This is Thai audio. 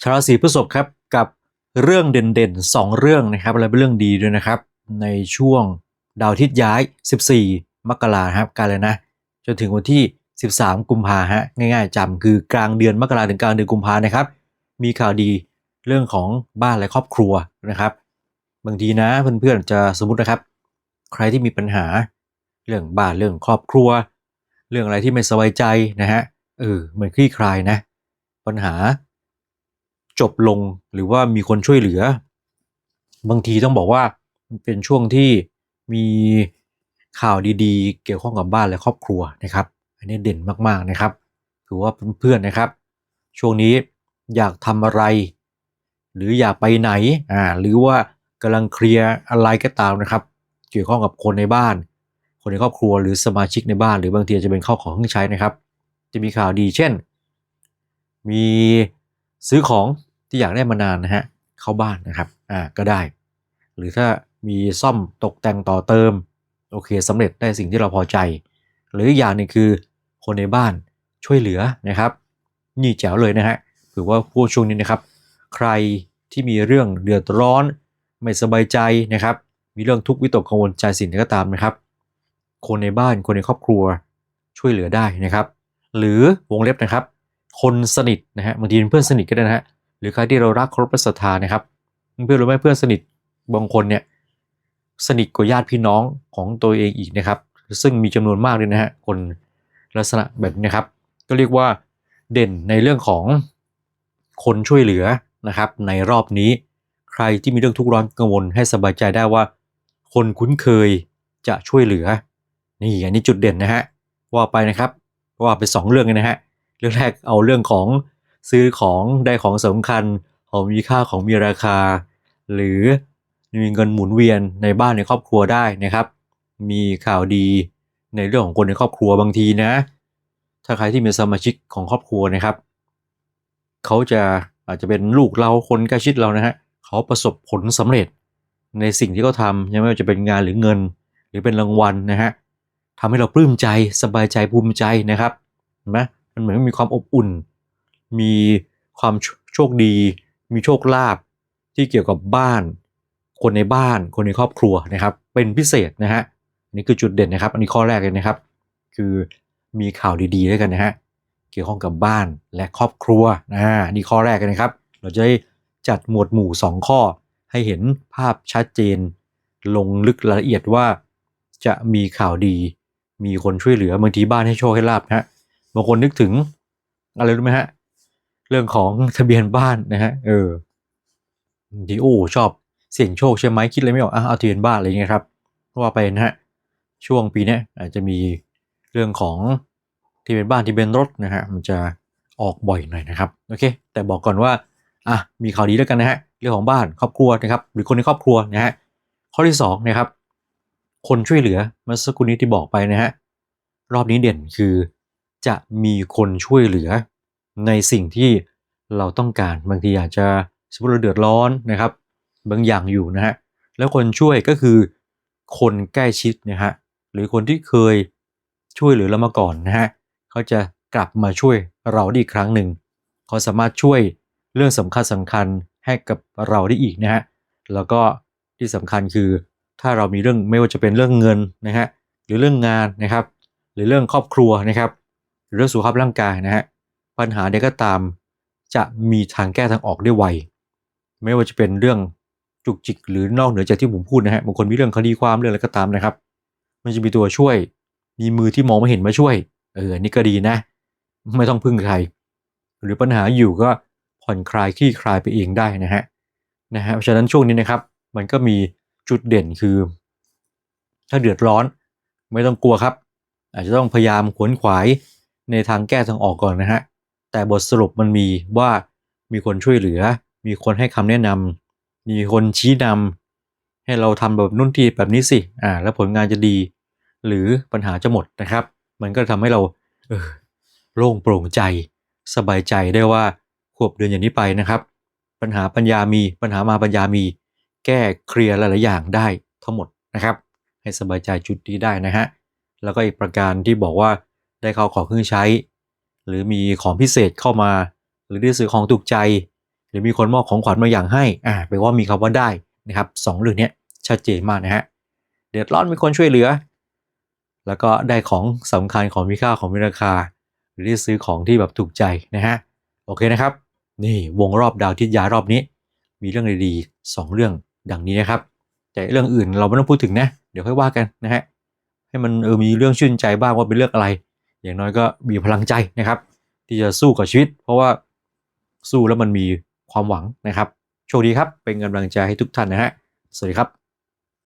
ชาวราศีพฤษภครับกับเรื่องเด่นๆ 2 เรื่องนะครับและเป็นเรื่องดีด้วยนะครับ ในช่วงดาวทิตย์ย้าย 14 มกราครับกันเลยนะ จนถึงวันที่ 13 กุมภาฮะง่ายๆจำคือกลางเดือนมกราถึงกลางเดือนกุมภานะครับ มีข่าวดีเรื่องของบ้านและครอบครัวนะครับ บางทีนะเพื่อนๆจะสมมตินะครับ ใครที่มีปัญหาเรื่องบ้านเรื่องครอบครัว เรื่องอะไรที่ไม่สบายใจนะฮะเออเหมือนคลี่คลายนะ ปัญหา จบลงหรือว่ามีคนช่วยเหลือ บางทีต้องบอกว่าเป็นช่วงที่มีข่าวดีๆ เกี่ยวข้องกับบ้านและครอบครัวนะครับ อันนี้เด่นมากๆนะครับถือว่าเพื่อนๆนะครับ ช่วงนี้อยากทำอะไร หรืออยากไปไหนอ่าหรือว่ากำลังเคลียร์อะไรก็ตามนะครับ เกี่ยวข้องกับคนในบ้าน คนในครอบครัวหรือสมาชิกในบ้าน หรือบางทีจจะเป็นข้าวของเครื่องใช้นะครับ จะมีข่าวดีเช่น มีซื้อของ ที่อยากได้มานานนะฮะเข้าบ้านนะครับอ่าก็ได้ หรือถ้ามีซ่อมตกแต่งต่อเติม โอเคสำเร็จได้สิ่งที่เราพอใจ หรืออย่างหนึงคือคนในบ้านช่วยเหลือนะครับนี่แจ๋วเลยนะฮะถือว่าผู้ช่วงนี้นะครับ ใครที่มีเรื่องเดือดร้อน ไม่สบายใจนะครับ มีเรื่องทุกข์วิตกกังวลใจสิ่งใดก็ตามนะครับ คนในบ้านคนในครอบครัวช่วยเหลือได้นะครับ หรือวงเล็บนะครับ คนสนิทนะฮะบางทีเป็นเพื่อนสนิทก็ได้นะฮะ หรือใครที่เรารักเคารพและศรัทธานะครับ เพื่อนรู้ไหมเพื่อนสนิทบางคนเนี่ยสนิทกว่าญาติพี่น้องของตัวเองอีกนะครับ ซึ่งมีจำนวนมากเลยนะฮะคนลักษณะแบบนี้นะครับ ก็เรียกว่าเด่นในเรื่องของคนช่วยเหลือนะครับ ในรอบนี้ใครที่มีเรื่องทุกข์ร้อนกังวลให้สบายใจได้ว่า คนคุ้นเคยจะช่วยเหลือ นี่อันนี้จุดเด่นนะฮะว่าไปนะครับว่าไปสองเรื่องนะฮะเรื่องแรกเอาเรื่องของ ซื้อของได้ของสำคัญของมีค่าของมีราคา หรือมีเงินหมุนเวียนในบ้านในครอบครัวได้นะครับ มีข่าวดีในเรื่องของคนในครอบครัวบางทีนะ ถ้าใครที่มีสมาชิกของครอบครัวนะครับ เขาจะอาจจะเป็นลูกเราคนใกล้ชิดเรานะฮะเขาประสบผลสำเร็จในสิ่งที่เขาทำยังไม่ว่าจะเป็นงานหรือเงิน หรือเป็นรางวัลนะฮะทำให้เราปลื้มใจสบายใจภูมิใจนะครับเห็นไหมมันเหมือนมีความอบอุ่น มีความโชคดี มีโชคลาภที่เกี่ยวกับบ้าน คนในบ้าน คนในครอบครัวนะครับ เป็นพิเศษนะฮะอันนี่คือจุดเด่นนะครับ อันนี้ข้อแรกเลยนะครับ คือมีข่าวดีๆด้วยกันนะฮะเกี่ยวข้องกับบ้านและครอบครัวอ่านี่ข้อแรกเลยนะครับ เราจะได้จัดหมวดหมู่ 2 ข้อ ให้เห็นภาพชัดเจน ลงลึกรายละเอียดว่าจะมีข่าวดี มีคนช่วยเหลือบางทีบ้านให้โชคให้ลาบนะฮะบางคนนึกถึงอะไรรู้ไหมฮะ เรื่องของทะเบียนบ้านนะฮะเออดีโอ้ชอบเสี่ยงโชคใช่ไหมคิดอะไรไม่ออกอะเอาทะเบียนบ้านอะไรอย่างเงี้ยครับว่าไปนะฮะช่วงปีนี้อาจจะมีเรื่องของที่เป็นบ้านที่เป็นรถนะฮะมันจะออกบ่อยหน่อยนะครับโอเค แต่บอกก่อนว่าอะมีข่าวดีแล้วกันนะฮะเรื่องของบ้านครอบครัวนะครับ หรือคนในครอบครัวนะฮะข้อที่สองนะครับ คนช่วยเหลือเมื่อสักครู่นี้ที่บอกไปนะฮะรอบนี้เด่นคือจะมีคนช่วยเหลือ ในสิ่งที่เราต้องการบางทีอาจจะสมมติเราเดือดร้อนนะครับ บางอย่างอยู่นะฮะแล้วคนช่วยก็คือคนใกล้ชิดนะฮะหรือคนที่เคยช่วยเหลือเรามาก่อนนะฮะเขาจะกลับมาช่วยเราได้อีกครั้งหนึ่งเขาสามารถช่วยเรื่องสำคัญสำคัญให้กับเราได้อีกนะฮะแล้วก็ที่สำคัญคือถ้าเรามีเรื่องไม่ว่าจะเป็นเรื่องเงินนะฮะหรือเรื่องงานนะครับ หรือเรื่องครอบครัวนะครับ หรือเรื่องสุขภาพร่างกายนะฮะ ปัญหาใดก็ตาม จะมีทางแก้ทางออกได้ไว ไม่ว่าจะเป็นเรื่องจุกจิกหรือนอกเหนือจากที่ผมพูดนะฮะบางคนมีเรื่องคดีความเรื่องอะไรก็ตามนะครับ มันจะมีตัวช่วย มีมือที่มองไม่เห็นมาช่วย เออนี่ก็ดีนะ ไม่ต้องพึ่งใคร หรือปัญหาอยู่ก็ผ่อนคลายคลี่คลายไปเองได้นะฮะนะฮะเพราะฉะนั้นช่วงนี้นะครับ มันก็มีจุดเด่นคือ ถ้าเดือดร้อน ไม่ต้องกลัวครับ อาจจะต้องพยายามขวนขวายในทางแก้ทางออกก่อนนะฮะ แต่บทสรุปมันมีว่ามีคนช่วยเหลือ มีคนให้คำแนะนำมีคนชี้นำให้เราทำแบบนุ่นทีแบบนี้สิอ่าแล้วผลงานจะดี หรือปัญหาจะหมดนะครับ มันก็ทำให้เราเออโล่งโปร่งใจ สบายใจได้ว่าขวบเดือนอย่างนี้ไปนะครับ ปัญหาปัญญามีปัญหามาปัญญามี แก้เคลียร์หลายๆอย่างได้ทั้งหมดนะครับ ให้สบายใจจุดนี้ได้นะฮะแล้วก็อีกประการที่บอกว่าได้เข้าของเครื่องใช้ หรือมีของพิเศษเข้ามา หรือได้ซื้อของถูกใจ หรือมีคนมอบของขวัญมาอย่างให้อ่าแปลว่ามีคำว่าได้นะครับสองเรื่องนี้ชัดเจนมากนะฮะเดือดร้อนมีคนช่วยเหลือ แล้วก็ได้ของสำคัญของมีค่าของมีราคา หรือได้ซื้อของที่แบบถูกใจนะฮะโอเคนะครับ นี่วงรอบดาวทิศยารอบนี้ มีเรื่องดีๆสองเรื่องดังนี้นะครับ แต่เรื่องอื่นเราไม่ต้องพูดถึงนะ เดี๋ยวค่อยว่ากันนะฮะให้มันเออมีเรื่องชื่นใจบ้างว่าเป็นเรื่องอะไร อย่างน้อยก็มีพลังใจนะครับ ที่จะสู้กับชีวิต เพราะว่าสู้แล้วมันมีความหวังนะครับ โชคดีครับ เป็นกำลังใจให้ทุกท่านนะฮะ สวัสดีครับ